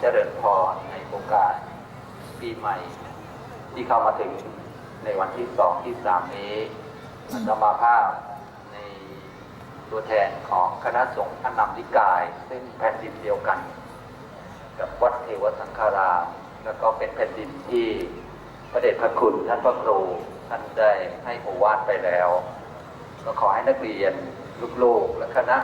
เจริญพรในโอกาสปีใหม่ ที่เข้ามาถึงในวันที่สองที่สามนี้อัตมาภาพในตัวแทนของคณะสงฆ์อนนำนิกาย ซึ่งแผ่นดินเดียวกัน กับวัดเทวสังฆารามแล้วก็เป็นแผ่นดินที่พระเดชพระคุณท่านพระครูท่านได้ให้โอวาทไปแล้ว ก็ขอให้นักเรียนลูกๆและคณะ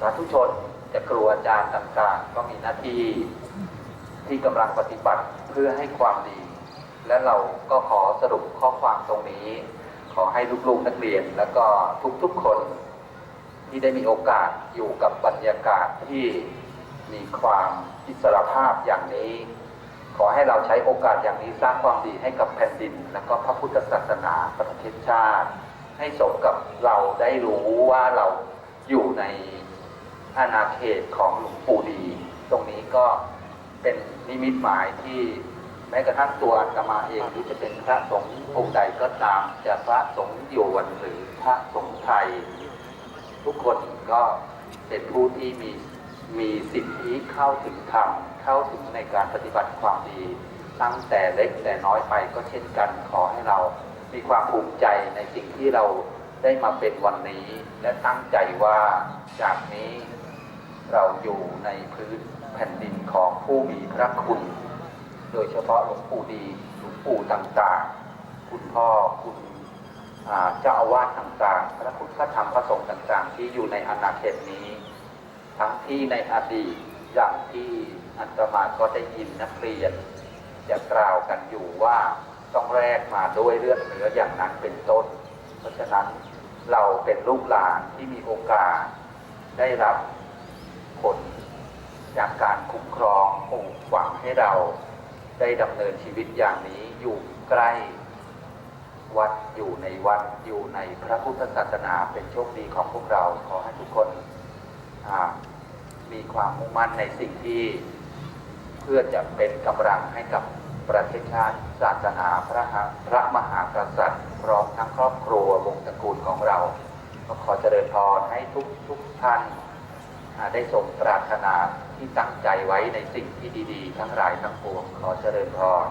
สาธุชน จะครูอาจารย์ต่างๆ ก็มีหน้าที่ที่กำลังปฏิบัติเพื่อให้ความดี และเราก็ขอสรุปข้อความตรงนี้ ขอให้ลูกๆนักเรียน แล้วก็ทุกๆคนที่ได้มีโอกาสอยู่กับบรรยากาศที่มีความอิสรภาพอย่างนี้ ขอให้เราใช้โอกาสอย่างนี้สร้างความดีให้กับแผ่นดิน และก็พระพุทธศาสนาประเทศชาติ ให้สมกับเราได้รู้ว่าเราอยู่ใน อาณาเขตของหลวงปู่ดี ตรงนี้ก็เป็นนิมิตหมายที่แม้กระทั่งตัวอาตมาเองที่จะเป็นพระสงฆ์องค์ใดก็ตามจะพระสงฆ์หยวนหรือพระสงฆ์ไทย ทุกคนก็เป็นผู้ที่มีมีสิทธิเข้าถึงธรรมเข้าถึงในการปฏิบัติความดี ตั้งแต่เล็กแต่น้อยไปก็เช่นกันขอให้เรามีความภูมิใจในสิ่งที่เราได้มาเป็นวันนี้ และตั้งใจว่าจากนี้ เราอยู่ในพื้นแผ่นดินของผู้มีพระคุณ โดยเฉพาะหลวงปู่ดีหลวงปู่ต่างๆ คุณพ่อคุณเจ้าอาวาสต่างๆ พระคุณพระธรรมพระสงฆ์ต่างๆ ที่อยู่ในอาณาเขตนี้ ทั้งที่ในอดีตอย่างที่อันตมาก็ได้ยินนักเรียน จะกล่าวกันอยู่ว่าต้องแรกมาด้วยเลือดเนื้ออย่างนั้นเป็นต้น เพราะฉะนั้นเราเป็นลูกหลานที่มีโอกาสได้รับ ผล จากการคุ้มครองปลูกฝังให้เราได้ดำเนินชีวิตอย่างนี้อยู่ใกล้ วัดอยู่ในวัดอยู่ในพระพุทธศาสนาเป็นโชคดีของพวกเราขอให้ทุกคนมีความมุ่งมั่นในสิ่งที่ เพื่อจะเป็นกำลังให้กับประเทศชาติศาสนาพระหะพระมหากษัตริย์พร้อมทั้งครอบครัววงศ์ตระกูลของเรา ก็ขอเจริญพรให้ทุกทุกท่าน ได้สมปรารถนาที่ตั้งใจไว้ในสิ่งที่ดี ๆ ทั้งหลายทั้งปวงขอเจริญพร